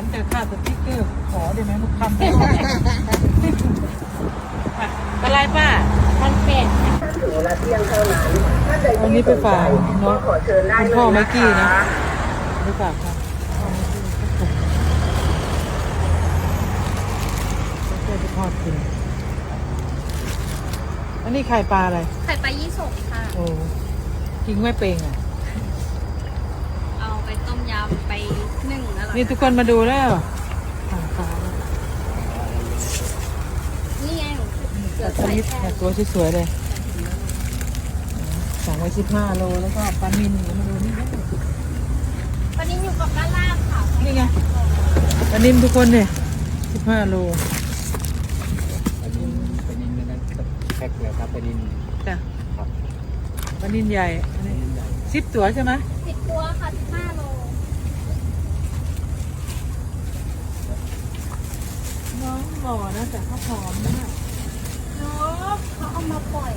นแต่ค่าสติ๊กเกอร์ขอได้ไหมลูกคำได้ไหมเป็นไรป้าท่านเป็ดถึงเวลาเที่ยงเท่านั้นถ้าใดวันนี้ไปฝากเนาะก็ขอเชิญได้คุณเลยพ่อนะไมกี้คะนะไม่ฝากค่ะพ่อไมกี้ก็ส่งก็จะทอดกินอันนี้ไข่ปลาอะไร ไข่ปลายี่สกค่ะ โอ้กินไม่เป็นอะ เอาไปต้มยำไป นึ่งแล้วเหรอนี่ทุกคนมาดูแล้วไข่ปลานี่ไงหนูเกือบตัวใส่นี้แค่แต่ตัวสวยๆเลยสองร้อยสิบห้าโลแล้วก็ปลานิลมาดูนี่นะวันนี้อยู่กับด้านล่างค่ะนี่ไงปลานิลทุกคนเนี่ยสิบห้าโลอันนี้เป็นนินนั้นแพ็คเลยครับเป็นนินจ้ะครับปลานิลใหญ่อันนี้สิบตัวใช่ไหมสิบตัวค่ะสิบห้าโล น้องหล่อนะแต่เขาผอมมากเนาะเขาเอามาปล่อย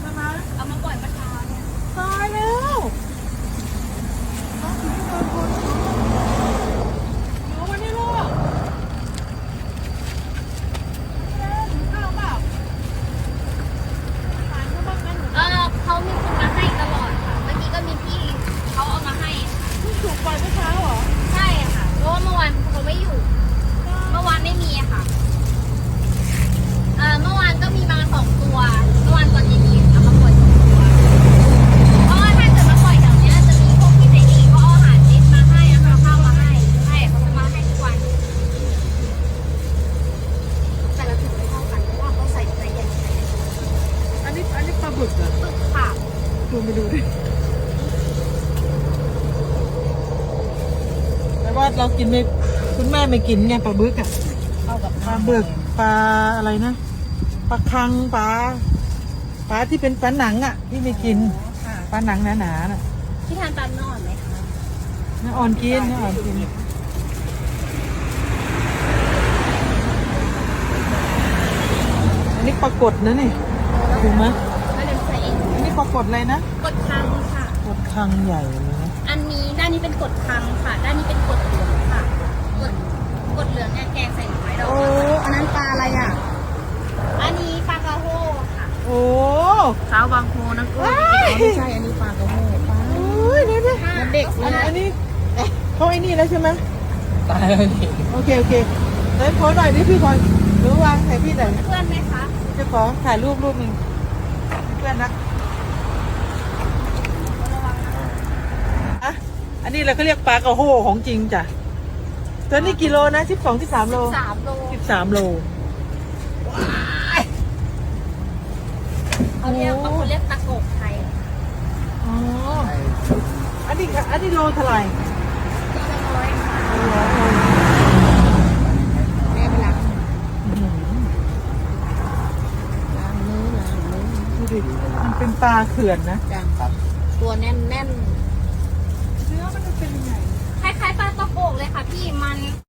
ใช่ไหมเอามาปล่อยเมื่อเช้าเนี่ยตายแล้วน้องถึงจะโดนคนน้องมานี่ลูกแม่หนูข้าวเปล่าทานเขาบ้างนะหนู เออเขามีคนมาให้ตลอดค่ะ เมื่อกี้ก็มีพี่เขาเอามาให้ เพิ่งถูกปล่อยเมื่อเช้าเหรอ ใช่ค่ะ เพราะว่าเมื่อวานเขาไม่อยู่ เมื่อวานไม่มีอะค่ะ เอ่อ เมื่อวานก็มีมาสองตัว เมื่อวานตอนเย็นๆเอามาปล่อยสองตัว เพราะว่าถ้าเกิดมาปล่อยแถวเนี้ยจะมีพวกพี่ใจดีเขาเอาอาหารเม็ดมาให้เอาข้าวมาให้ ใช่เขาจะมาให้ทุกวัน แต่ละถุงไม่เท่ากันเพราะว่าเขาใส่ใจใหญ่ใส่ อันนี้อันนี้ปลาบึกเหรอ ปึกค่ะ ดูไปดูดิแต่ว่า เรากินไม่คุณแม่ไม่กินไงปลาบึกอะเข้ากับปลาบึกปลาอะไรนะปลาคังปลาปลาที่เป็นปลาหนังอะที่ไม่กินค่ะปลาหนังหนาๆน่ะที่ทานปลาหนอนไหมคะน้าอ่อนกินน้าอ่อนกินอันนี้ปลากดนะนี่ถูกไหมก็เลยใส่เองอันนี้ปลากดอะไรนะกดคังค่ะ กดคังใหญ่เลยนะอันนี้ ด้านนี้เป็นกดคังค่ะ ด้านนี้เป็นกดเหลืองค่ะ กดกดเหลืองเนี่ยแกงใส่หน่อไม้ดอกโอ้อันนั้นปลาอะไรอะ อันนี้ปลากระโฮค่ะ โอ้สาวบางโพนะก็ไม่ใช่ อันนี้ปลากระโหปลาโอ้ยเดี๋ยวเดี๋ยวเด็กอันอันนี้เขาไอ้นี่แล้วใช่ไหมตายแล้วนี่โอเค โอเคเดี๋ยวขอหน่อยดิพี่พลอยหรือวางให้พี่หน่อยเพื่อนไหมคะจะขอถ่ายรูปรูปหนึ่งให้เพื่อนนะระวังนะ อะอั นนี้เราก็เรียกปลากระโหของจริงจ้ะ ตัวนี้กี่โลนะสิบสองสิบสามโลสามโลสิบสามโลเขาเรียกบางคนเรียกตะโกกไทยอ๋ออันนี้อันนี้โลเท่าไหร่ตัวละร้อยค่ะแม่ไปล้างล้างมือล้างมือดิมันเป็นปลาเขื่อนนะจ้ะครับตัวแน่นแน่น เป็นยังไง คล้ายๆปลาตะโกกเลยค่ะพี่มัน